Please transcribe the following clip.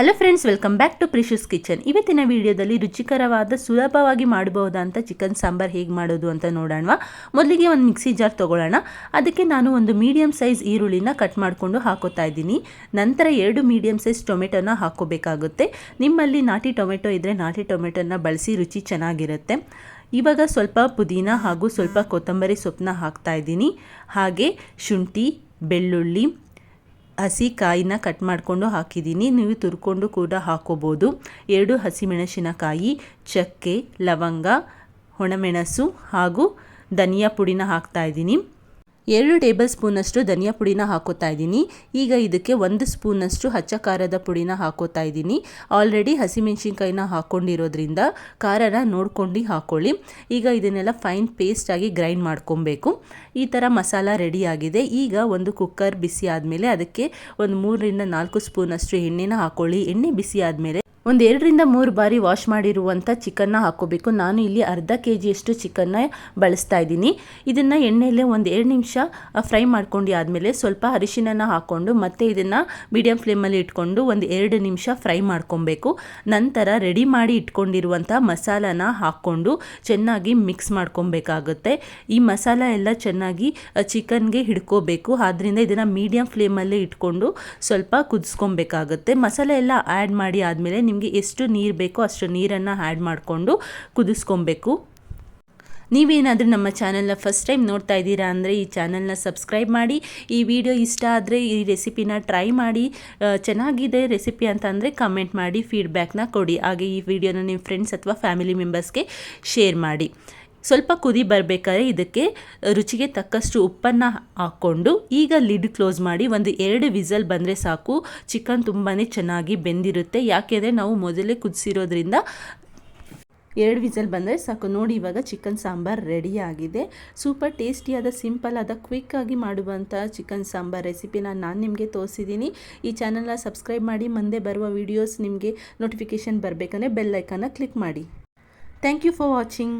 Hello friends welcome back to precious kitchen ಇವತ್ತಿನ ವಿಡಿಯೋದಲ್ಲಿ ರುಚಿಕರವಾದ, ಸುಲಭವಾಗಿ ಮಾಡಬಹುದಂತ ಚಿಕನ್ ಸಾಂಬಾರ್ ಹೇಗೆ ಮಾಡೋದು ಅಂತ ನೋಡೋಣ. ಮೊದಲಿಗೆ ಒಂದು ಮಿಕ್ಸಿ ಜಾರ್ ತೊಗೊಳ್ಳೋಣ. ಅದಕ್ಕೆ ನಾನು ಒಂದು ಮೀಡಿಯಮ್ ಸೈಜ್ ಈರುಳ್ಳಿನ ಕಟ್ ಮಾಡಿಕೊಂಡು ಹಾಕೋತಾ ಇದ್ದೀನಿ. ನಂತರ ಎರಡು ಮೀಡಿಯಮ್ ಸೈಜ್ ಟೊಮೆಟೊನ ಹಾಕೋಬೇಕಾಗುತ್ತೆ ನಿಮ್ಮಲ್ಲಿ ನಾಟಿ ಟೊಮೆಟೊ ಇದ್ದರೆ ನಾಟಿ ಟೊಮೆಟೊನ ಬಳಸಿ ರುಚಿ ಚೆನ್ನಾಗಿರುತ್ತೆ. ಇವಾಗ ಸ್ವಲ್ಪ ಪುದೀನ ಹಾಗೂ ಸ್ವಲ್ಪ ಕೊತ್ತಂಬರಿ ಸೊಪ್ಪನ್ನ ಹಾಕ್ತಾ ಇದ್ದೀನಿ. ಹಾಗೆ ಶುಂಠಿ, ಬೆಳ್ಳುಳ್ಳಿ ಹಸಿ ಕಾಯಿನ ಕಟ್ ಮಾಡಿಕೊಂಡು ಹಾಕಿದ್ದೀನಿ. ನೀವು ತುರ್ಕೊಂಡು ಕೂಡ ಹಾಕೋಬೋದು. ಎರಡು ಹಸಿಮೆಣಸಿನಕಾಯಿ, ಚಕ್ಕೆ, ಲವಂಗ, ಒಣಮೆಣಸು ಹಾಗೂ ಧನಿಯಾ ಪುಡಿನ ಹಾಕ್ತಾ ಇದ್ದೀನಿ. ಎರಡು ಟೇಬಲ್ ಸ್ಪೂನಷ್ಟು ಧನಿಯಾ ಪುಡಿನ ಹಾಕೋತಾ ಇದ್ದೀನಿ. ಈಗ ಇದಕ್ಕೆ ಒಂದು ಸ್ಪೂನಷ್ಟು ಹಚ್ಚ ಖಾರದ ಪುಡಿನ ಹಾಕೋತಾ ಇದ್ದೀನಿ. ಆಲ್ರೆಡಿ ಹಸಿಮೆಣಸಿನ್ಕಾಯಿನ ಹಾಕ್ಕೊಂಡಿರೋದ್ರಿಂದ ಖಾರನ ನೋಡ್ಕೊಂಡು ಹಾಕ್ಕೊಳ್ಳಿ ಈಗ ಇದನ್ನೆಲ್ಲ ಫೈನ್ ಪೇಸ್ಟಾಗಿ ಗ್ರೈಂಡ್ ಮಾಡ್ಕೊಬೇಕು. ಈ ಥರ ಮಸಾಲ ರೆಡಿಯಾಗಿದೆ ಈಗ ಒಂದು ಕುಕ್ಕರ್ ಬಿಸಿ ಆದಮೇಲೆ ಅದಕ್ಕೆ ಒಂದು ಮೂರರಿಂದ ನಾಲ್ಕು ಸ್ಪೂನಷ್ಟು ಎಣ್ಣೆನ ಹಾಕ್ಕೊಳ್ಳಿ ಎಣ್ಣೆ ಬಿಸಿ ಆದಮೇಲೆ ಒಂದು ಎರಡರಿಂದ ಮೂರು ಬಾರಿ ವಾಶ್ ಮಾಡಿರುವಂಥ ಚಿಕನ್ನ ಹಾಕೋಬೇಕು ನಾನು ಇಲ್ಲಿ ಅರ್ಧ ಕೆ ಜಿಯಷ್ಟು ಚಿಕನ್ನ ಬಳಸ್ತಾ ಇದ್ದೀನಿ. ಇದನ್ನು ಎಣ್ಣೆಯಲ್ಲೇ ಒಂದು ಎರಡು ನಿಮಿಷ ಫ್ರೈ ಮಾಡ್ಕೊಂಡು ಆದಮೇಲೆ ಸ್ವಲ್ಪ ಅರಿಶಿನ ಹಾಕ್ಕೊಂಡು, ಮತ್ತೆ ಇದನ್ನು ಮೀಡಿಯಂ ಫ್ಲೇಮಲ್ಲಿ ಇಟ್ಕೊಂಡು ಒಂದು ಎರಡು ನಿಮಿಷ ಫ್ರೈ ಮಾಡ್ಕೊಬೇಕು. ನಂತರ ರೆಡಿ ಮಾಡಿ ಇಟ್ಕೊಂಡಿರುವಂಥ ಮಸಾಲಾನ ಹಾಕ್ಕೊಂಡು ಚೆನ್ನಾಗಿ ಮಿಕ್ಸ್ ಮಾಡ್ಕೊಬೇಕಾಗುತ್ತೆ. ಈ ಮಸಾಲ ಎಲ್ಲ ಚೆನ್ನಾಗಿ ಚಿಕನ್ಗೆ ಹಿಡ್ಕೋಬೇಕು. ಆದ್ದರಿಂದ ಇದನ್ನು ಮೀಡಿಯಂ ಫ್ಲೇಮಲ್ಲೇ ಇಟ್ಕೊಂಡು ಸ್ವಲ್ಪ ಕುದಿಸ್ಕೊಬೇಕಾಗುತ್ತೆ. ಮಸಾಲೆ ಎಲ್ಲ ಆ್ಯಡ್ ಮಾಡಿ ಆದಮೇಲೆ ನಿಮಗೆ ಎಷ್ಟು ನೀರು ಬೇಕೋ ಅಷ್ಟು ನೀರನ್ನು ಆ್ಯಡ್ ಮಾಡಿಕೊಂಡು ಕುದಿಸ್ಕೊಬೇಕು. ನೀವೇನಾದರೂ ನಮ್ಮ ಚಾನಲ್ನ ಫಸ್ಟ್ ಟೈಮ್ ನೋಡ್ತಾ ಇದ್ದೀರಾ ಅಂದರೆ ಈ ಚಾನಲ್ನ ಸಬ್ಸ್ಕ್ರೈಬ್ ಮಾಡಿ, ಈ ವಿಡಿಯೋ ಇಷ್ಟ ಆದರೆ ಈ ರೆಸಿಪಿನ ಟ್ರೈ ಮಾಡಿ ಚೆನ್ನಾಗಿದೆ ರೆಸಿಪಿ ಅಂತ ಅಂದರೆ ಕಮೆಂಟ್ ಮಾಡಿ ಫೀಡ್ಬ್ಯಾಕ್ನ ಕೊಡಿ. ಹಾಗೆ ಈ ವಿಡಿಯೋನ ನಿಮ್ಮ ಫ್ರೆಂಡ್ಸ್ ಅಥವಾ ಫ್ಯಾಮಿಲಿ ಮೆಂಬರ್ಸ್ಗೆ ಶೇರ್ ಮಾಡಿ. ಸ್ವಲ್ಪ ಕುದಿ ಬರಬೇಕಾದ್ರೆ ಇದಕ್ಕೆ ರುಚಿಗೆ ತಕ್ಕಷ್ಟು ಉಪ್ಪನ್ನು ಹಾಕ್ಕೊಂಡು ಈಗ ಲಿಡ್ ಕ್ಲೋಸ್ ಮಾಡಿ ಒಂದು ಎರಡು ವಿಸಲ್ ಬಂದರೆ ಸಾಕು. ಚಿಕನ್ ತುಂಬಾ ಚೆನ್ನಾಗಿ ಬೆಂದಿರುತ್ತೆ. ಯಾಕೆಂದರೆ ನಾವು ಮೊದಲೇ ಕುದಿಸಿರೋದ್ರಿಂದ ಎರಡು ವಿಸಲ್ ಬಂದರೆ ಸಾಕು. ನೋಡಿ, ಇವಾಗ ಚಿಕನ್ ಸಾಂಬಾರ್ ರೆಡಿ ಆಗಿದೆ. ಸೂಪರ್ ಟೇಸ್ಟಿಯಾದ, ಸಿಂಪಲ್ ಆದ ಕ್ವಿಕ್ಕಾಗಿ ಮಾಡುವಂಥ ಚಿಕನ್ ಸಾಂಬಾರ್ ರೆಸಿಪಿನ ನಾನು ನಿಮಗೆ ತೋರಿಸಿದ್ದೀನಿ ಈ ಚಾನಲ್ನ ಸಬ್ಸ್ಕ್ರೈಬ್ ಮಾಡಿ, ಮುಂದೆ ಬರುವ ವೀಡಿಯೋಸ್ ನಿಮಗೆ ನೋಟಿಫಿಕೇಷನ್ ಬರಬೇಕಂದ್ರೆ ಬೆಲ್ ಐಕನ್ನ ಕ್ಲಿಕ್ ಮಾಡಿ. Thank you for watching